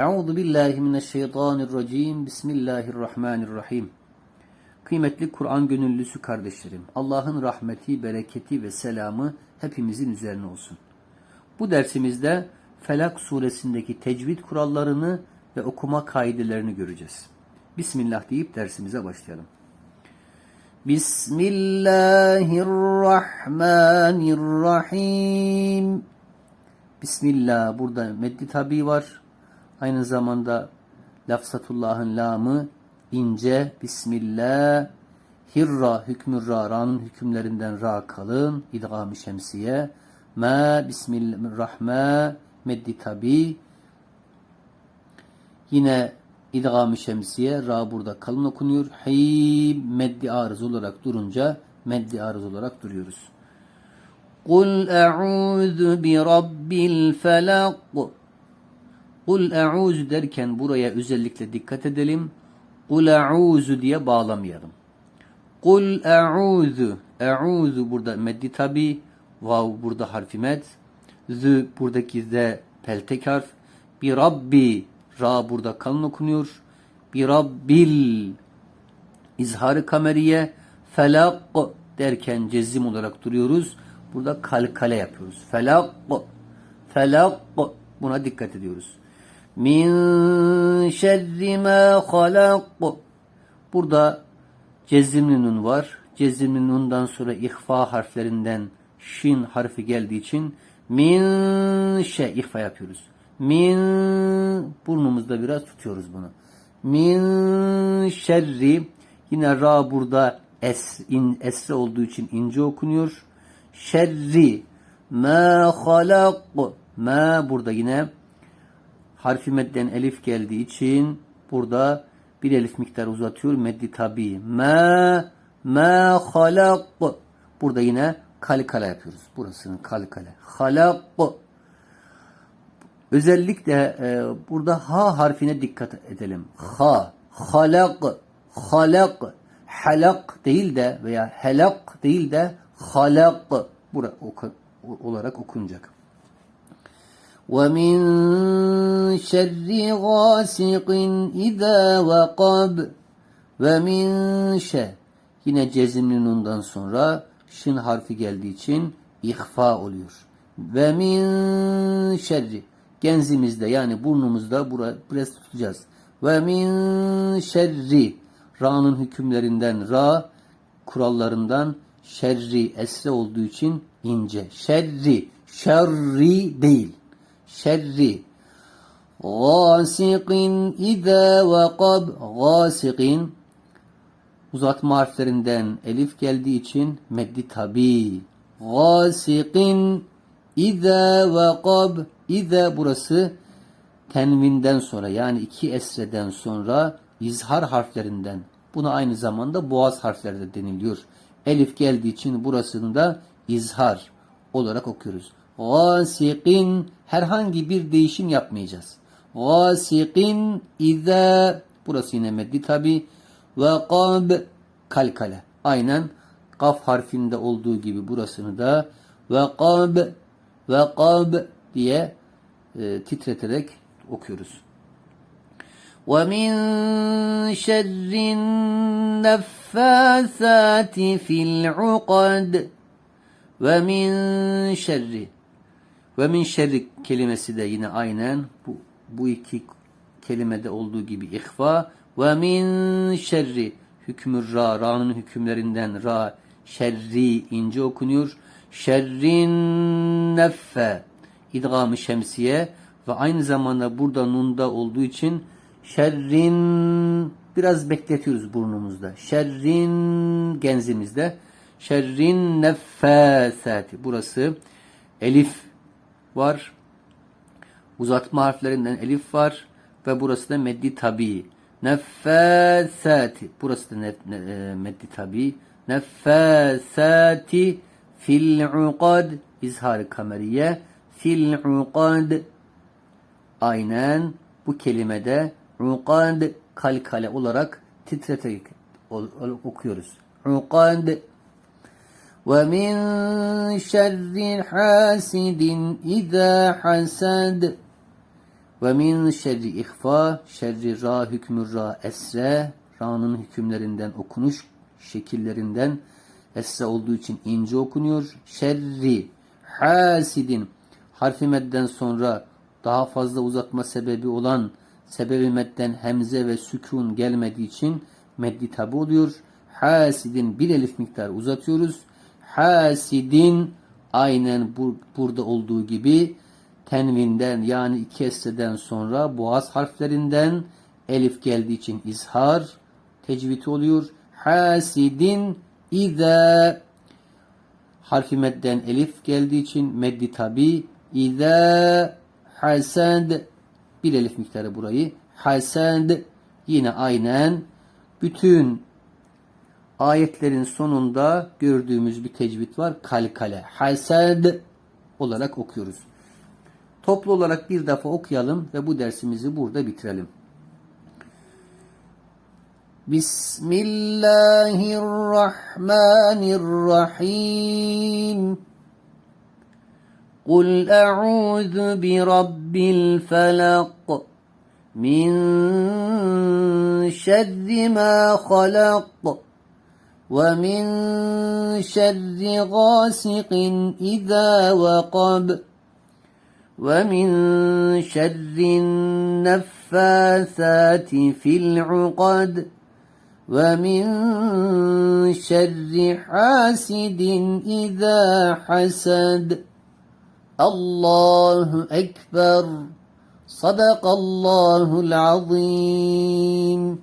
Euzu billahi mineşşeytanirracim. Bismillahirrahmanirrahim. Kıymetli Kur'an gönüllüsü kardeşlerim, Allah'ın rahmeti, bereketi ve selamı hepimizin üzerine olsun. Bu dersimizde Felak suresindeki tecvid kurallarını ve okuma kaidelerini göreceğiz. Bismillah deyip dersimize başlayalım. Bismillahirrahmanirrahim. Bismillah burada meddi tabi var. Aynı zamanda lafzatullahın lamı ince. Bismillah. Hirra hükmü ra. Ra'nın hükümlerinden ra kalın. İdgam-ı şemsiye. Ma bismillahirrahman. Meddi tabi. Yine idgam-ı şemsiye. Ra burada kalın okunuyor. Him meddi arız olarak durunca meddi arız olarak duruyoruz. E'udhu bi rabbil felak. Kul e'udhu derken buraya özellikle dikkat edelim. Kul e'udhu diye bağlamayalım. Kul e'udhu. E'udhu burada meddi tabi. Vav burada harfi med. Zü buradaki z peltek harf. Bi rabbi. Ra burada kalın okunuyor. Bi rabbil. İzharı kameriye. Felak derken cezim olarak duruyoruz. Burada kalkale yapıyoruz. Felak. Felak. Buna dikkat ediyoruz. Min şerri ma halak. Burada cezimli nun var. Cezimli nundan sonra ihfa harflerinden şin harfi geldiği için min şe ihfa yapıyoruz. Min burnumuzda biraz tutuyoruz bunu. Min şerri yine ra burada es, in, esre olduğu için ince okunuyor. Şerri ma halak ma burada yine harfi medden elif geldiği için burada bir elif miktarı uzatıyor. Meddi tabi. Ma ma halak burada yine kalikale yapıyoruz. Burasını kalikale. Halak Özellikle e, burada ha harfine dikkat edelim. Ha, halak, halak, halak değil de veya helak değil de halak olarak okunacak. وَمِنْ شَرِّ غَاسِقٍ اِذَا وَقَبْ وَمِنْ şe Yine cezimli nundan sonra şın harfi geldiği için ihfa oluyor. Ve min şerri genzimizde yani burnumuzda bura, biraz tutacağız. Ve min şerri ra'nın hükümlerinden ra kurallarından şerri esre olduğu için ince. Şerri şerri değil. Şerri Gasikin izâ vekab Gasikin uzatma harflerinden elif geldiği için meddi tabi. Gasikin izâ vekab İze burası tenvinden sonra yani iki esreden sonra izhar harflerinden. Buna aynı zamanda boğaz harfleri de deniliyor. Elif geldiği için burasını da izhar olarak okuyoruz. Gâsikin herhangi bir değişim yapmayacağız. Gâsikin izâ burası yine meddi tabi ve kab kalkale. Aynen kaf harfinde olduğu gibi burasını da ve kab ve kab diye e, titreterek okuyoruz. وَمِنْ شَرِّ النَّفَّاثَاتِ فِي الْعُقَدِ وَمِنْ شَرِّ ve min şerri kelimesi de yine aynen bu, bu iki kelimede olduğu gibi ihfa ve min şerri hükmü ra ra'nın hükümlerinden ra şerri ince okunuyor şerrin neffe idgamı şemsiye ve aynı zamanda burada nunda olduğu için şerrin biraz bekletiyoruz burnumuzda. Şerrin genzimizde. Şerrin neffasati. Burası elif var. Uzatma harflerinden elif var. Ve burası da meddi tabi. Neffasati. Burası da e, meddi tabi. Neffasati fil uqad. İzhar kameriye fil uqad aynen bu kelimede uqad kalkale olarak titreterek okuyoruz. Uqad şerri hasidin izâ hasad Ve min şerri ihfa, şerri ra hükmü ra esre, ra'nın hükümlerinden okunuş şekillerinden esre olduğu için ince okunuyor. Şerri hasidin harfi medden sonra daha fazla uzatma sebebi olan sebebi medden hemze ve sükun gelmediği için meddi tabi oluyor. Hasidin bir elif miktarı uzatıyoruz. Hasidin aynen bu, burada olduğu gibi tenvinden yani iki esreden sonra boğaz harflerinden elif geldiği için izhar tecvidi oluyor. Hasidin İza harfi medden elif geldiği için meddi tabi İza hasad bir elif miktarı burayı hasad yine aynen bütün ayetlerin sonunda gördüğümüz bir tecvid var. Kalkale. Hasad olarak okuyoruz. Toplu olarak bir defa okuyalım ve bu dersimizi burada bitirelim. Bismillahirrahmanirrahim. قل أعوذ برب الفلق من شر ما خلق ومن شر غاسق إذا وقب ومن شر النفاثات في العقد ومن شر حاسد إذا حسد الله أكبر صدق الله العظيم